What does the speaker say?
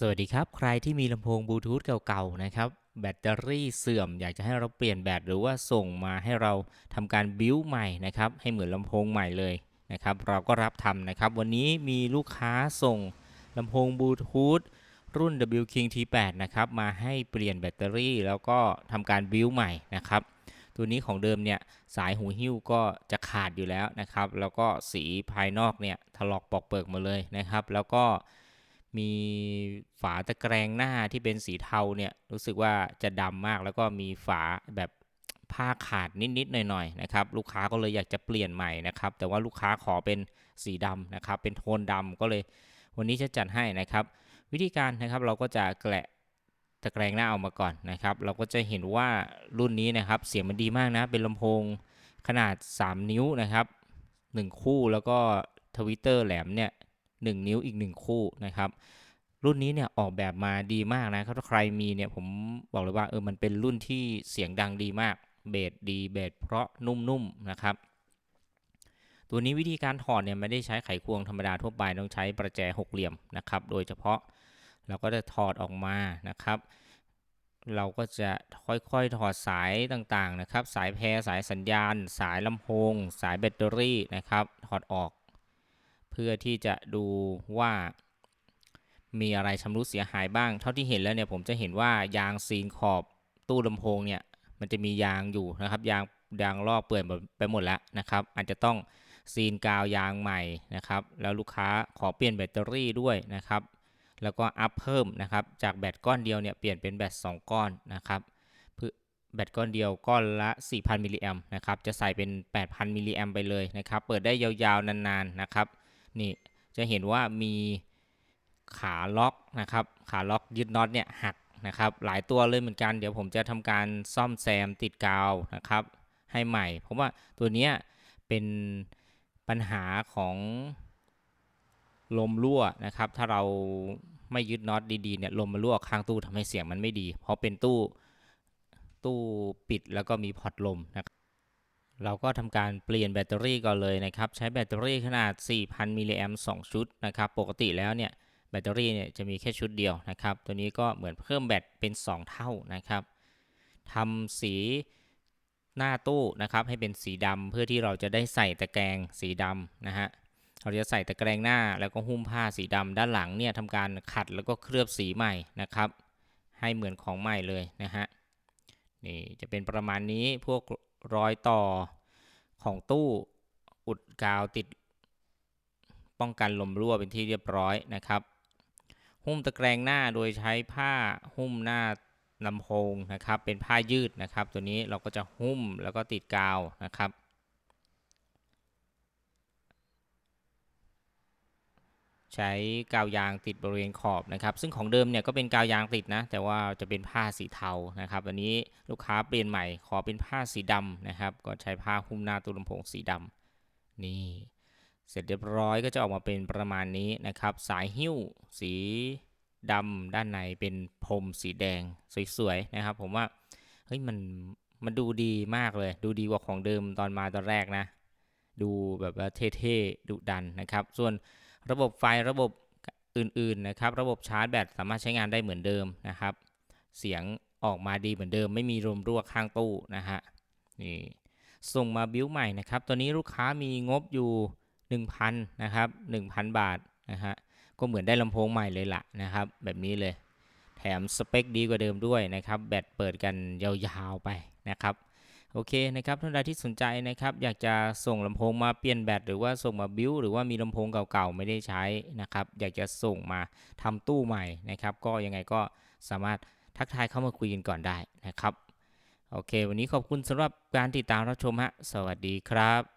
สวัสดีครับ ใครที่มีลำโพงบลูทูธเก่าๆนะครับ แบตเตอรี่เสื่อมอยากจะให้เราเปลี่ยนแบตหรือว่าส่งมาให้เราทำการบิวใหม่นะครับ ให้เหมือนลำโพงใหม่เลยนะครับ เราก็รับทำนะครับ วันนี้มีลูกค้าส่งลำโพงบลูทูธรุ่น W King T8 นะครับ มาให้เปลี่ยนแบตเตอรี่ แล้วก็ทำการบิวใหม่นะครับ ตัวนี้ของเดิมเนี่ยสายหูหิ้วก็จะขาดอยู่แล้วนะครับ แล้วก็สีภายนอกเนี่ยถลอกปอกเปิกหมาเลยนะครับ แล้วก็ มีฝาตะแกรงหน้าที่เป็นสีเทาเนี่ยรู้สึกว่าจะดำมากแล้วก็มีฝาแบบผ้าขาดนิดๆหน่อยๆนะครับ ลูกค้าก็เลยอยากจะเปลี่ยนใหม่นะครับ แต่ว่าลูกค้าขอเป็นสีดำนะครับ เป็นโทนดำก็เลย วันนี้จะจัดให้นะครับ วิธีการนะครับเราก็จะแกะตะแกรงหน้าออกมาก่อนนะครับ เราก็จะเห็นว่ารุ่นนี้นะครับ เสียงมันดีมากนะ เป็นลำโพงขนาด 3 นิ้วนะครับ 1 คู่แล้วก็ทวิตเตอร์แหลมเนี่ย 1 นิ้วอีก 1 คู่นะครับ รุ่นนี้เนี่ยออกแบบมาดีมากนะครับถ้าใครมีเนี่ยผมบอกเลยว่าเออมันเป็นรุ่นที่เสียงดังดีมากเบสดีเบสเพราะนุ่มๆนะครับ ตัวนี้วิธีการถอดเนี่ยไม่ได้ใช้ไขควงธรรมดาทั่วไปต้องใช้ประแจหกเหลี่ยมนะครับ โดยเฉพาะเราก็จะถอดออกมานะครับ เราก็จะค่อยๆถอดสายต่างๆนะครับ สายแพรสายสัญญาณ สายลำโพง สายแบตเตอรี่นะครับ ถอดออก พื่อที่จะดูว่ามีอะไรชำรุดเสียหายบ้าง เท่าที่เห็นแล้วเนี่ยผมจะเห็นว่ายางซีนขอบตู้ลำโพงเนี่ยมันจะมียางอยู่นะครับ ยางยางลอกเปื่อยไปหมดแล้วนะครับ อาจจะต้องซีนกาวยางใหม่นะครับ แล้วลูกค้าขอเปลี่ยนแบตเตอรี่ด้วยนะครับ แล้วก็อัพเพิ่มนะครับ จากแบตก้อนเดียวเนี่ยเปลี่ยนเป็นแบต2 ก้อนนะครับเพื่อแบตก้อนเดียวก้อนละ 4,000มิลลิแอมนะครับ จะใส่เป็น 8,000มิลลิแอมไปเลยนะครับ เปิดได้ยาวๆนานๆนะครับ นี่จะเห็นว่ามีขาล็อกนะครับ ขาล็อกยึดน็อตเนี่ยหักนะครับ หลายตัวเลยเหมือนกัน เดี๋ยวผมจะทำการซ่อมแซมติดกาวนะครับ ให้ใหม่ เพราะว่าตัวนี้เป็นปัญหาของลมรั่วนะครับ ถ้าเราไม่ยึดน็อตดีๆเนี่ยลมมันรั่วข้างตู้ทำให้เสียงมันไม่ดี เพราะเป็นตู้ตู้ปิดแล้วก็มีพอร์ตลมนะครับ เราก็ทำการเปลี่ยนแบตเตอรี่ก่อนเลยนะครับ ใช้แบตเตอรี่ขนาด 4,000 มิลลิแอม2ชุดนะครับ ปกติแล้วเนี่ยแบตเตอรี่เนี่ยจะมีแค่ชุดเดียวนะครับ ตัวนี้ก็เหมือนเพิ่มแบตเป็น 2 เท่านะครับทำสีหน้าตู้นะครับให้เป็นสีดำเพื่อที่เราจะได้ใส่ตะแกรงสีดำนะฮะเราจะใส่ตะแกรงหน้าแล้วก็หุ้มผ้าสีดำด้านหลังเนี่ยทำการขัดแล้วก็เคลือบสีใหม่นะครับ ให้เหมือนของใหม่เลยนะฮะนี่จะเป็นประมาณนี้พวก รอยต่อของตู้อุดกาวติด ป้องกันลมรั่วเป็นที่เรียบร้อยนะครับ หุ้มตะแกรงหน้าโดยใช้ผ้าหุ้มหน้าลำโพงนะครับ เป็นผ้ายืดนะครับ ตัวนี้เราก็จะหุ้มแล้วก็ติดกาวนะครับ ใช้กาวยางติดบริเวณขอบนะครับ ซึ่งของเดิมเนี่ยก็เป็นกาวยางติดนะ แต่ว่าจะเป็นผ้าสีเทานะครับวันนี้ลูกค้าเปลี่ยนใหม่ขอเป็นผ้าสีดำนะครับ ก็ใช้ผ้าหุ้มหน้าตู้ลำโพงสีดำนี่ เสร็จเรียบร้อยก็จะออกมาเป็นประมาณนี้นะครับ สายหิ้วสีดำด้านในเป็นพรมสีแดงสวยๆนะครับ ผมว่าเฮ้ยมันมันดูดีมากเลย ดูดีกว่าของเดิมตอนมาตอนแรกนะ ดูแบบว่าเท่ๆดุดันนะครับ ส่วน ระบบไฟระบบอื่นๆนะครับ ระบบชาร์จแบตสามารถใช้งานได้เหมือนเดิมนะครับ เสียงออกมาดีเหมือนเดิม ไม่มีลมรั่วข้างตู้นะฮะนี่ส่งมาบิ้วใหม่นะครับ ตัวนี้ลูกค้ามีงบอยู่ 1,000นะครับ1,000 บาทนะฮะก็เหมือนได้ลำโพงใหม่เลยละนะครับ แบบนี้เลย แถมสเปคดีกว่าเดิมด้วยนะครับ แบตเปิดกันยาวๆไปนะครับ โอเคนะครับท่านใดที่สนใจนะครับ อยากจะส่งลำโพงมาเปลี่ยนแบตหรือว่าส่งมาบิ้วหรือว่ามีลำโพงเก่าๆไม่ได้ใช้นะครับ อยากจะส่งมาทำตู้ใหม่นะครับ ก็ยังไงก็สามารถทักทายเข้ามาคุยกันก่อนได้นะครับ โอเค วันนี้ขอบคุณสำหรับการติดตามรับชมฮะสวัสดีครับ